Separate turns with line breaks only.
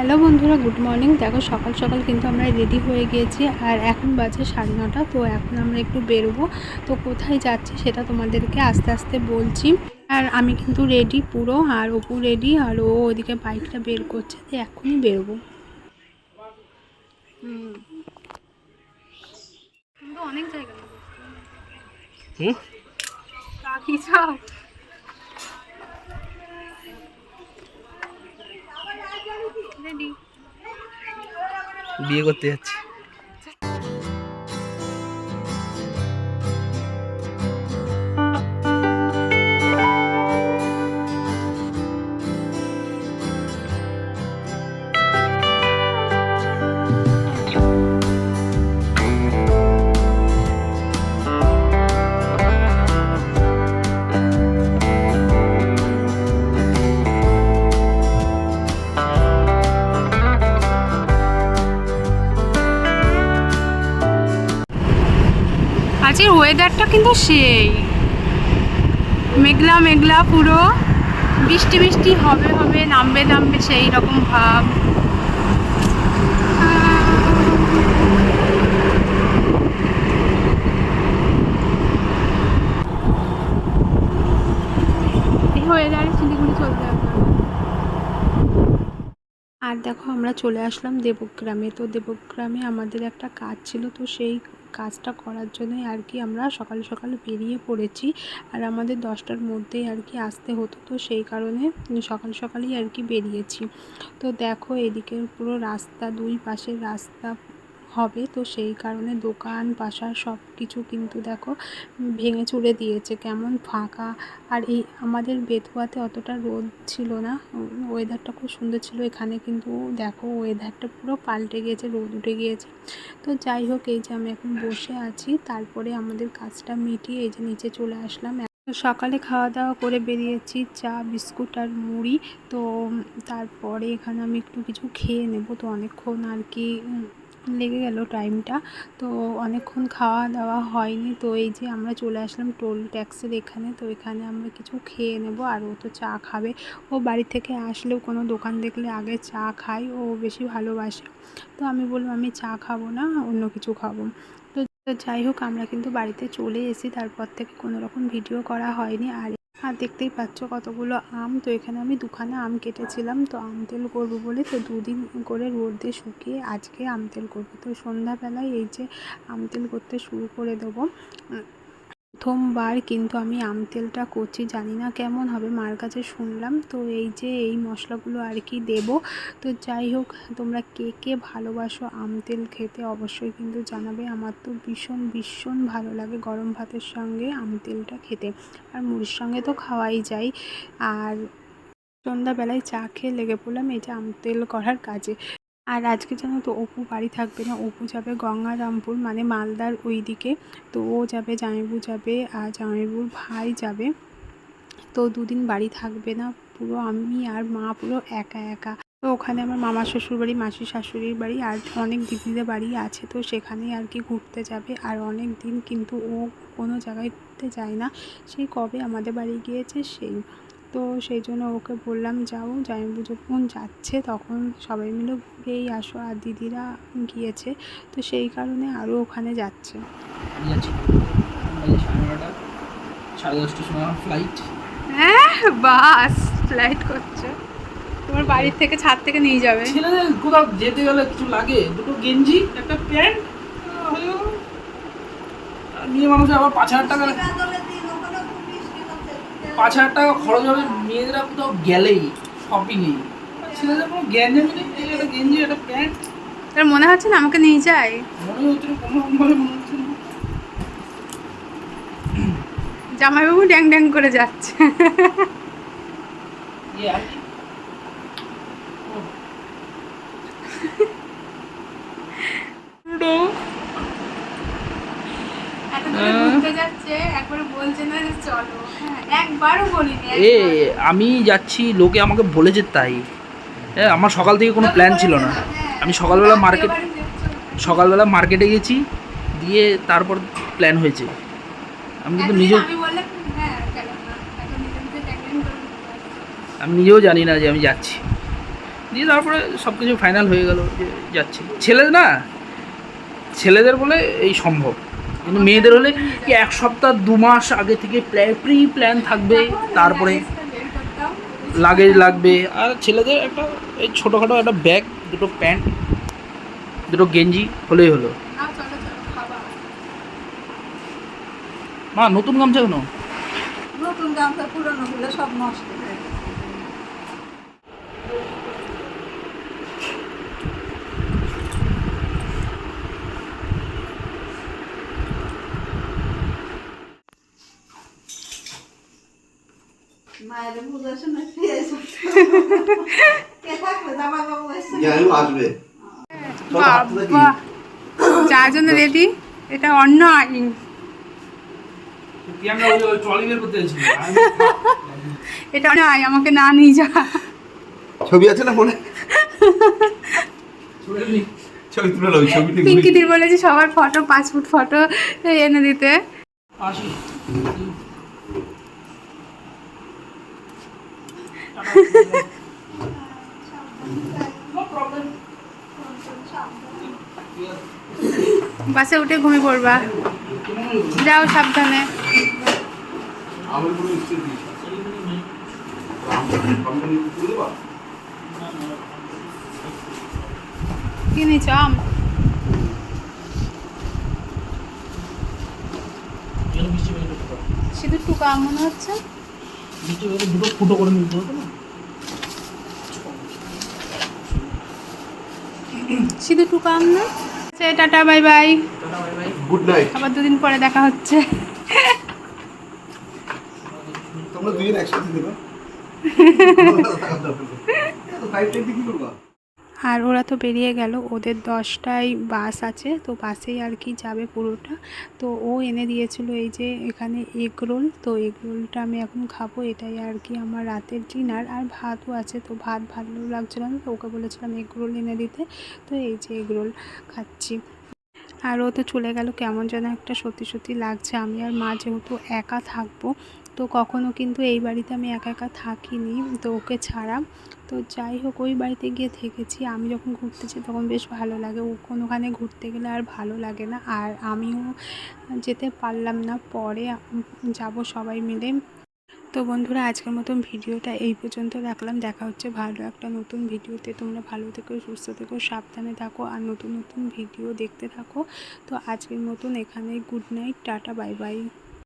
Hello বন্ধুরা good morning. দেখো সকাল সকাল কিন্তু আমরা রেডি হয়ে গিয়েছি আর এখন বাজে সাড়ে নটা তো এখন আমরা একটু বেরোবো। তো কোথায় যাচ্ছি সেটা তোমাদেরকে আস্তে আস্তে বলছি। আর আমি কিন্তু রেডি পুরো আর অপু রেডি আর ও ওদিকে বাইকটা বের করছে তো এখনই বেরোবো। হুম। অনেক জায়গা।
বিয়ে করতে যাচ্ছি।
আজকের ওয়েদারটা কিন্তু সেই। মেঘলা মেঘলা, পুরো বৃষ্টি বৃষ্টি, হবে হবে, নামবে নামবে সেই রকম ভাব। ওয়েদারে চলতে আর দেখো, আমরা চলে আসলাম দেবগ্রামে। তো দেবগ্রামে আমাদের একটা কাজ ছিল, তো সেই কাজটা করার জন্যই আর কি আমরা সকাল সকাল বেরিয়ে পড়েছি। আর আমাদের দশটার মধ্যেই আর কি আসতে হতো, তো সেই কারণে সকাল সকালই আর কি বেরিয়েছি। তো দেখো এদিকে পুরো রাস্তা, দুই পাশের রাস্তা হবে। তো সেই কারণে দোকান পাশা সব কিছু কিন্তু দেখো ভেঙে চুরে দিয়েছে। কেমন ফাঁকা। আর এই আমাদের বেতুয়াতে অতটা রোদ ছিল না। ওয়েদারটা খুব সুন্দর ছিল। এখানে কিন্তু দেখো ওয়েদারটা পুরো পাল্টে গিয়েছে, রোদ উঠে গিয়েছে। তো যাই হোক, এই যে আমি এখন বসে আছি। তারপরে আমাদের কাজটা মিটিয়ে এই যে নিচে চলে আসলাম। সকালে খাওয়া দাওয়া করে বেরিয়েছি চা, বিস্কুট আর মুড়ি। তো তারপরে এখানে আমি একটু কিছু খেয়ে নেব। তো অনেকক্ষণ আর কি লেগে গেল টাইমটা তো অনেকক্ষণ খাওয়া দাওয়া হয়নি। তো এই যে আমরা চলে আসলাম টোল ট্যাক্সের এখানে। তো এখানে আমরা কিছু খেয়ে নেব। আর ও তো চা খাবে। ও বাড়ি থেকে আসলেও কোনো দোকান দেখলে আগে চা খায়। ও বেশি ভালোবাসে। তো আমি বললাম, আমি চা খাব না, অন্য কিছু খাব। তো যাই হোক, আমরা কিন্তু বাড়িতে চলে এসেছি। তারপর থেকে কোনো রকম ভিডিও করা হয়নি। আর আর দেখতেই পাচ্ছ কতগুলো আম। তো এখানে আমি দুখানে আম কেটেছিলাম। তো আম তেল করব বলে তো দুদিন করে রোদে শুকিয়ে আজকে আম তেল করব। তো সন্ধ্যাবেলায় এই যে আম তেল করতে শুরু করে দেবো। প্রথমবার কিন্তু আমি আম তেলটা করছি, জানি না কেমন হবে, মার কাছে শুনলাম। তো এই যে এই মশলাগুলো আর কি দেবো। তো যাই হোক, তোমরা কে কে ভালোবাসো আম তেল খেতে অবশ্যই কিন্তু জানাবে। আমার তো ভীষণ ভীষণ ভালো লাগে গরম ভাতের সঙ্গে আম তেলটা খেতে। আর মুড়ির সঙ্গে তো খাওয়াই যায়। আর সন্ধ্যাবেলায় চা খেয়ে লেগে পড়লাম, এই যে আম তেল করার কাজে। আর আজকে জানো তো অপু বাড়ি থাকবে না, অপু যাবে গঙ্গারামপুর মানে মালদার ওই দিকে তো ও যাবে, জামাইবু যাবে, আর জামাইবুর ভাই যাবে। তো দুদিন বাড়ি থাকবে না, পুরো আমি আর মা পুরো একা একা। তো ওখানে আমার মামা শ্বশুর বাড়ি মাসি শাশুড়ির বাড়ি, আর অনেক দিদিদের বাড়ি আছে, তো সেখানেই আর কি ঘুরতে যাবে। আর অনেক দিন কিন্তু ও কোনো জায়গায় ঘুরতে যায় না। সেই কবে আমাদের বাড়ি গিয়েছে, সেই তো সেই জন্য ওকে বললাম যাও জামাইবু যখন যাচ্ছে তখন সবাই মিলে ঘুরেই আসো। আর দিদিরা গিয়েছে তো সেই কারণে আরও ওখানে যাচ্ছে। হ্যাঁ বাস ফ্লাইট করছে। তোমার বাড়ির থেকে ছাদ থেকে নিয়ে যাবে।
ছেলেদের কোথাও যেতে গেলে কিছু লাগে? দুটো গেঞ্জি একটা প্যান্ট মেয়ে মানুষের আবার পাঁচ হাজার টাকা পাঁচ হাজার টাকা খরচ হবে মেয়েরা কোথাও গেলেই শপিংয়েই ছেলেদের কোনো গ্যাঞ্জামি নেই একটা গেঞ্জি একটা প্যান্ট।
তোর মনে হচ্ছে না আমাকে নিয়ে যায়?
মনে হচ্ছে কোনো মনে হচ্ছে
জামাইবাবু ড্যাং ড্যাং করে যাচ্ছে
ইয়ে আর কি? ও,
এত দূরে ঘুরতে যাচ্ছে একবারে বলছে না যে চলো হ্যাঁ একবারও বলিনি
এ আমি যাচ্ছি লোকে আমাকে বলেছে তাই। হ্যাঁ আমার সকাল থেকে কোনো প্ল্যান ছিল না। আমি সকালবেলা মার্কেট সকালবেলা মার্কেটে গেছি দিয়ে তারপর প্ল্যান হয়েছে। আমি কিন্তু নিজেও
আমি হ্যাঁ।
আমি নিজেও জানি না যে আমি যাচ্ছি। দিয়ে তারপরে সব কিছু ফাইনাল হয়ে গেল যে যাচ্ছি। ছেলে না ছেলেদের বলে এই সম্ভব। কিন্তু মেয়েদের হলে কি এক সপ্তাহ দু মাস আগে থেকে প্রি প্ল্যান থাকবে তারপরে লাগেজ লাগবে। আর ছেলেদের একটা এই ছোটোখাটো একটা ব্যাগ দুটো প্যান্ট দুটো গেঞ্জি হলেই হলো। মা নতুন গামছা কেন?
নতুন গামছা পুরনো গুলো সব নষ্ট হয়ে গেছে। মায়ের বুঝার সময় ফিরে এসো। কে থাকবে জামাই বাবু এসছে
জ্ঞানু আসবে
বাবা যার জন্য রেডি এটা অন্য আইন। এটা আমাকে না নিয়ে যা।
ছবি আছে না ফোনে? ছবি তুলে। লো ছবিটি
পিঙ্কিদির বলেছি সবার ফটো পাসপোর্ট ফটো এনে দিতে। বাসে উঠে ঘুমিয়ে পড়বা। যাও সাবধানে। কি নিচ আম শুধু টুকা মনে হচ্ছে?
দুটো ফুটো করে নিতে হবে না?
শুধু টুকা আম না? Tata bye bye.
Good night
আবার দুদিন পরে দেখা হচ্ছে।
তোমরা দুজন একসাথে দেবে
আর ওরা তো বেরিয়ে গেল। ওদের দশটায় বাস আছে, তো বাসেই আর কি যাবে পুরোটা। তো ও এনে দিয়েছিল এই যে এখানে এগ রোল, তো এগ রোলটা আমি এখন খাব। এটাই আর কি আমার রাতের ডিনার। আর ভাতও আছে, তো ভাত ভালো লাগছিল না, তো ওকে বলেছিলাম এগ রোল এনে দিতে। তো এই যে এগ রোল খাচ্ছি। আর ও তো চলে গেল, কেমন যেন একটা সত্যি সত্যি লাগছে। আমি আর মা যেহেতু একা থাকব, তো কখনো কিন্তু এই বাড়িতে আমি একা একা থাকিনি, তো ওকে ছাড়া। তো যাই হোক, ওই বাড়িতে গিয়ে থেকেছি। আমি যখন ঘুরতেছি তখন বেশ ভালো লাগে। ও কোনোখানে ঘুরতে গেলে আর ভালো লাগে না। আর আমিও যেতে পারলাম না। পরে যাব সবাই মিলে। তো বন্ধুরা, আজকের মতন ভিডিওটা এই পর্যন্ত রাখলাম। দেখা হচ্ছে ভালো একটা নতুন ভিডিওতে। তোমরা ভালো থেকো, সুস্থ থেকো, সাবধানে থাকো আর নতুন নতুন ভিডিও দেখতে থাকো। তো আজকের মতন এখানে good night, tata, bye bye.